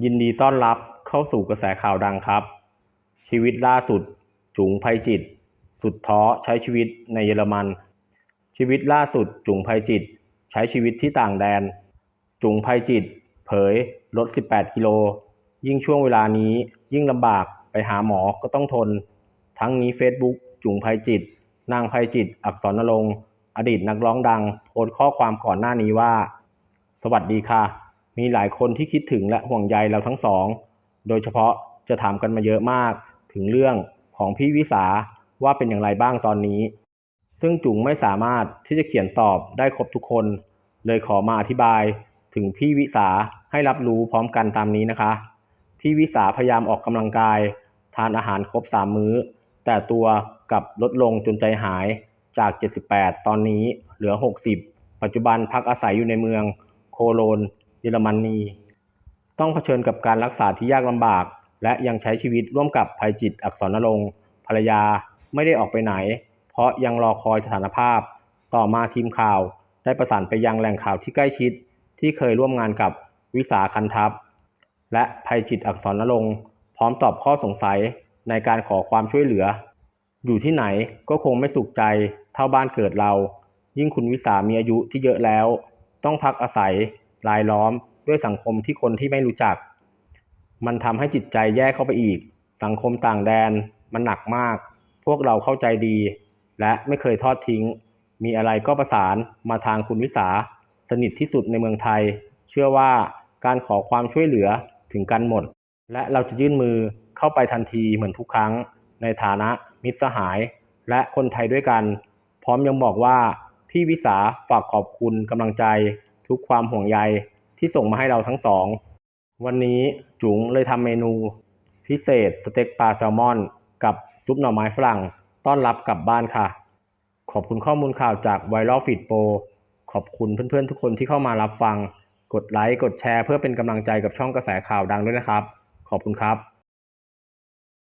ยินดีต้อนรับเข้าสู่กระแสข่าวดังครับ ชีวิตล่าสุด จุ๋งไพจิต สุดท้อใช้ชีวิตในเยอรมัน ชีวิตล่าสุดจุ๋งไพจิต ใช้ชีวิตที่ต่างแดน จุ๋งไพจิต เผยลด 18 กิโล ยิ่งช่วงเวลานี้ยิ่งลำบากไปหาหมอก็ต้องทน ทั้งนี้ Facebook จุ๋งไพจิต นางไพจิต อักษรนรงอดีตนักร้องดัง โพสต์ข้อความก่อนหน้านี้ว่า สวัสดีค่ะ มีหลายคนที่คิดถึงและห่วงใยเราทั้งสอง โดยเฉพาะจะถามกันมาเยอะมากถึงเรื่องของพี่วิสาว่าเป็นอย่างไรบ้างตอนนี้ ซึ่งจุ๋งไม่สามารถที่จะเขียนตอบได้ครบทุกคน เลยขอมาอธิบายถึงพี่วิสาให้รับรู้พร้อมกันตามนี้นะคะ พี่วิสาพยายามออกกำลังกาย ทานอาหารครบ3มื้อ แต่ตัวกับลดลงจนใจหายจาก 78 ตอนนี้เหลือ 60 ปัจจุบันพักอาศัยอยู่ในเมืองโคโลน เยอรมนีต้องเผชิญกับการรักษาที่ยากลำบาก และยังใช้ชีวิตร่วมกับภัยจิตอักษรนรงค์ภรรยาไม่ได้ออกไปไหน เพราะยังรอคอยสถานภาพ ต่อมาทีมข่าวได้ประสานไปยังแหล่งข่าวที่ใกล้ชิด ที่เคยร่วมงานกับวิสาคันทัพ และภัยจิตอักษรนรงค์พร้อมตอบข้อสงสัยในการขอความช่วยเหลือ อยู่ที่ไหนก็คงไม่สุขใจเท่าบ้านเกิดเรา ยิ่งคุณวิสามีอายุที่เยอะแล้ว ต้องพักอาศัย รายล้อมด้วยสังคมที่คนที่ไม่รู้จัก มันทำให้จิตใจแย่เข้าไปอีก สังคมต่างแดนมันหนักมาก พวกเราเข้าใจดี และไม่เคยทอดทิ้ง มีอะไรก็ประสานมาทางคุณวิสา สนิทที่สุดในเมืองไทย เชื่อว่าการขอความช่วยเหลือถึงกันหมด และเราจะยื่นมือเข้าไปทันทีเหมือนทุกครั้ง ในฐานะมิตรสหาย และคนไทยด้วยกัน พร้อมยังบอกว่าพี่วิสาฝากขอบคุณกำลังใจ ทุกความห่วงใยที่ส่งมาให้เราทั้งสอง วันนี้จุ๋งเลยทำเมนู พิเศษสเต็กปลาแซลมอน กับซุปหน่อไม้ฝรั่ง ต้อนรับกลับบ้านค่ะ ขอบคุณข้อมูลข่าวจากไวรัลฟีดโปรขอบคุณเพื่อนๆทุกคนที่เข้ามารับฟัง กดไลค์ กดแชร์เพื่อเป็นกำลังใจกับช่องกระแสข่าวดังด้วยนะครับ ขอบคุณครับ